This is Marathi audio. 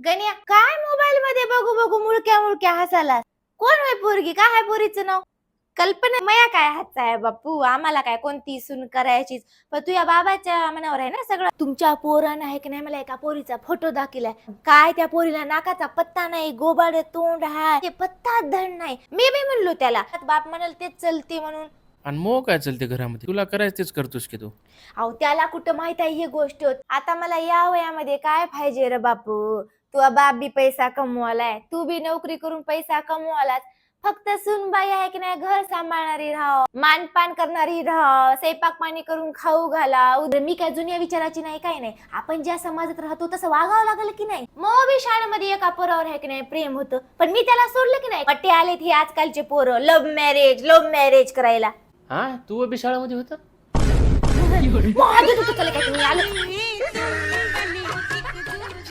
गण्या काय मोबाईल मध्ये बघू बघू मुळक्या मुळक्या हसालास कोण होय पोरगी? काय हाय पोरीचं नाव? कल्पना मया काय हातचा आहे बापू? आम्हाला काय कोणती सून करायचीच? पण तुझ्या बाबाच्या मनावर आहे ना सगळं? तुमच्या पोरानं आहे की नाही? मला एका पोरीचा फोटो दाखिलाय काय त्या पोरीला नाकाचा पत्ता नाही गोबाड तोंड हाय. ते पत्ता धड नाही. मी बी म्हणलो त्याला. बाप म्हणाल तेच चलते म्हणून. आणि मग काय चालते घरामध्ये? तुला करायचं तेच करतोस की तू? अहो त्याला कुठं माहीत आहे ही गोष्ट? आता मला या वयामध्ये काय पाहिजे रे बापू? तू बाप बी पैसा कमवालाय. तू बी नोकरी करून पैसा कमवालाच फक्त सुनबाई आहे की नाही घर सांभाळणारी राह मानपान करणारी राह स्वयंपाक पाणी करून खाऊ घाला उद्या मी काय जुन्या विचाराची नाही काय नाही. आपण ज्या समाजात राहतो तसं वागावं लागलं की नाही? मग बी शाळेमध्ये एका पोरावर आहे की नाही प्रेम होतं. पण मी त्याला सोडलं की नाही? पट्टे आलेत हे आजकालचे पोरं. लव्ह मॅरेज लव्ह मॅरेज करायला. हा? तू बी शाळेमध्ये होता?